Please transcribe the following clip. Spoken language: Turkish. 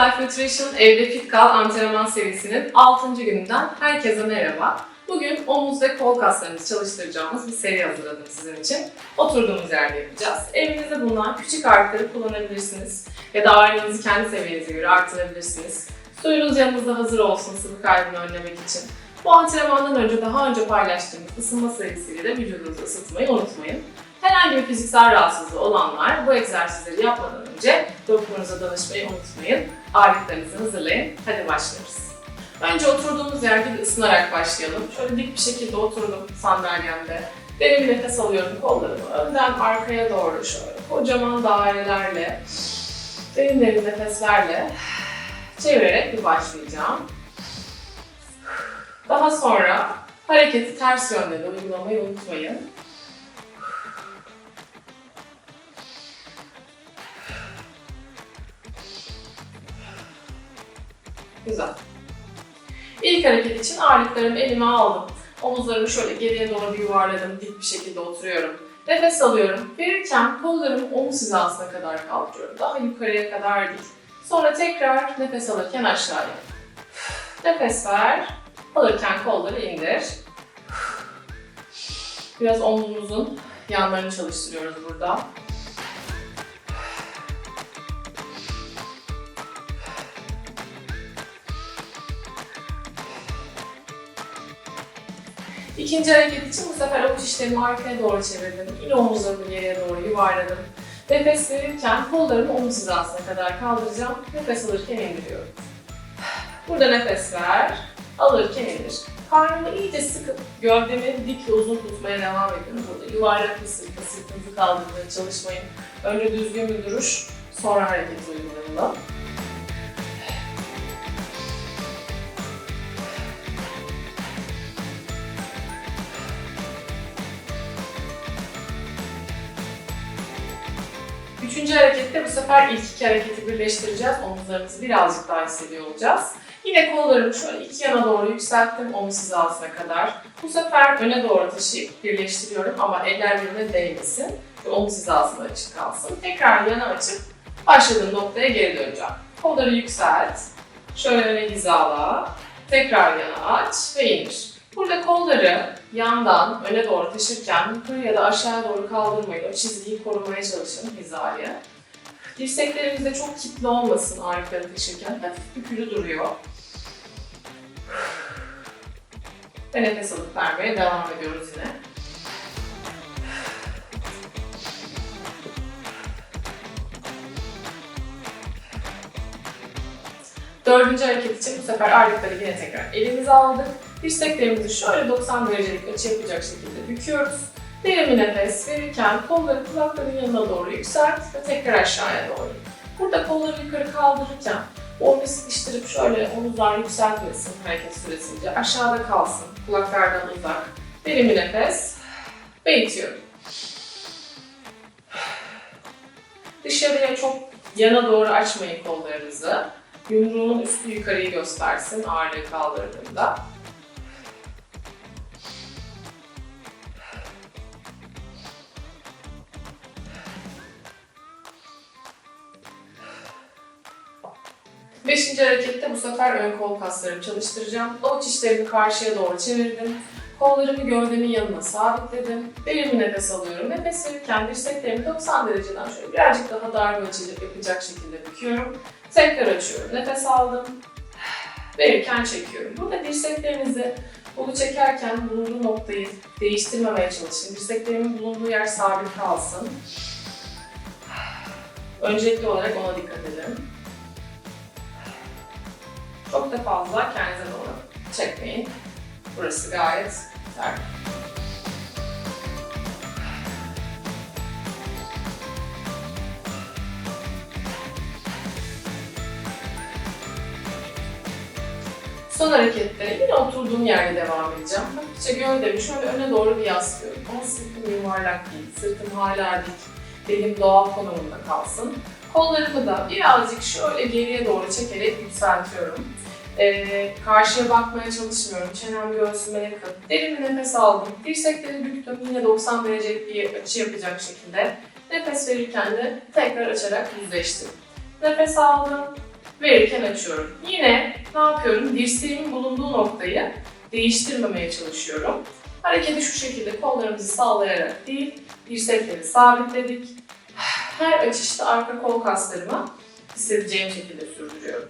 Life Nutrition Evde Fit Kal antrenman serisinin 6. gününden herkese merhaba. Bugün omuz ve kol kaslarımızı çalıştıracağımız bir seri hazırladım sizin için. Oturduğumuz yerde yapacağız. Evinizde bulunan küçük aletleri kullanabilirsiniz. Ya da ağırlığınızı kendi seviyenize göre artırabilirsiniz. Suyunuz yanınızda hazır olsun sıvı kaybını önlemek için. Bu antrenmandan önce daha önce paylaştığımız ısınma serisiyle de vücudunuzu ısıtmayı unutmayın. Herhangi bir fiziksel rahatsızlığı olanlar bu egzersizleri yapmadan önce doktorunuza danışmayı unutmayın. Aletlerinizi hazırlayın. Hadi başlıyoruz. Önce oturduğumuz yerde ısınarak başlayalım. Şöyle dik bir şekilde oturdum sandalyemde. Derin bir nefes alıyorum kollarımı önden arkaya doğru şöyle kocaman dairelerle, derin derin nefeslerle çevirerek bir başlayacağım. Daha sonra hareketi ters yönde de uygulamayı unutmayın. Güzel. İlk hareket için ağırlıklarımı elime aldım. Omuzlarımı şöyle geriye doğru bir yuvarladım. Dik bir şekilde oturuyorum. Nefes alıyorum. Verirken kollarımı omuz hizasına kadar kaldırıyorum. Daha yukarıya kadar değil. Sonra tekrar nefes alırken aşağıya. Nefes ver. Alırken kolları indir. Biraz omzumuzun yanlarını çalıştırıyoruz burada. İkinci hareket için bu sefer avuç işlerimi arkaya doğru çevirdim. Yine omuzlarımı geriye doğru yuvarladım. Nefes verirken kollarımı omuz hizasına kadar kaldıracağım. Nefes alırken indiriyorum. Burada nefes ver. Alırken indir. Karnımı iyice sıkıp gövdemi dik ve uzun tutmaya devam ediyorum. Burada yuvarlak bir sırtla sırtınızı kaldırmaya çalışmayın. Önce düzgün bir duruş, sonra hareket uygulayalım. Üçüncü harekette bu sefer ilk iki hareketi birleştireceğiz. Omuzlarımızı birazcık daha hissediyor olacağız. Yine kollarımı şöyle iki yana doğru yükselttim omuz hizasına kadar. Bu sefer öne doğru taşıyıp birleştiriyorum ama eller birbirine değmesin ve omuz hizasında açık kalsın. Tekrar yana açıp başladığım noktaya geri döneceğim. Kolları yükselt, şöyle öne hizala, tekrar yana aç ve indir. Burada kolları yandan öne doğru taşırken yukarı ya da aşağıya doğru kaldırmayın. O çizgiyi korumaya çalışın hizaya. Dirseklerimiz de çok kitle olmasın ağırlıkları taşırken. Hafif bükülü duruyor. Ve nefes alıp vermeye devam ediyoruz yine. Dördüncü hareket için bu sefer ağırlıkları yine tekrar elimize aldık. Dirseklerimizi şöyle 90 derecelik açı yapacak şekilde büküyoruz. Derin bir nefes verirken kolları kulakların yanına doğru yükselt ve tekrar aşağıya doğru. Burada kolları yukarı kaldırırken omuz sıkıştırıp şöyle omuzlar yükseltmesin hareket süresince. Aşağıda kalsın, kulaklardan uzak. Derin bir nefes ve itiyorum. Dışarıya çok yana doğru açmayın kollarınızı. Yumruğun üstü yukarıyı göstersin ağırlığı kaldırdığımda. Beşinci harekette bu sefer ön kol kaslarımı çalıştıracağım. Avuç içlerimi karşıya doğru çevirdim. Kollarımı gövdemin yanına sabitledim. Derin nefes alıyorum. Nefes verirken dirseklerimi 90 dereceden şöyle birazcık daha dar bir açıcı yapacak şekilde büküyorum. Tekrar açıyorum. Nefes aldım. Verirken çekiyorum. Burada dirseklerinizi kolu çekerken bulunduğu noktayı değiştirmemeye çalışın. Dirseklerimin bulunduğu yer sabit kalsın. Öncelikli olarak ona dikkat edin. Çok da fazla kendinize doğru çekmeyin. Burası gayet güzel. Son harekette yine oturduğum yerde devam edeceğim. Hafifçe gövdemi şöyle öne doğru bir yaslıyorum. Ama sırtım yuvarlak değil, sırtım hala dik. Belim doğal konumunda kalsın. Kollarımı da birazcık şöyle geriye doğru çekerek yükseltiyorum. Ee, karşıya bakmaya çalışmıyorum. Çenem göğsüme yakın. Derin bir nefes aldım. Dirsekleri büktüm. Yine 90 derecelik bir açı yapacak şekilde. Nefes verirken de tekrar açarak yüzleştim. Nefes aldım. verirken açıyorum. Yine ne yapıyorum? Dirseğimin bulunduğu noktayı değiştirmemeye çalışıyorum. Hareketi şu şekilde kollarımızı sallayarak değil, dirsekleri sabitledik. Her açışta arka kol kaslarımı hissedeceğim şekilde sürdürüyorum.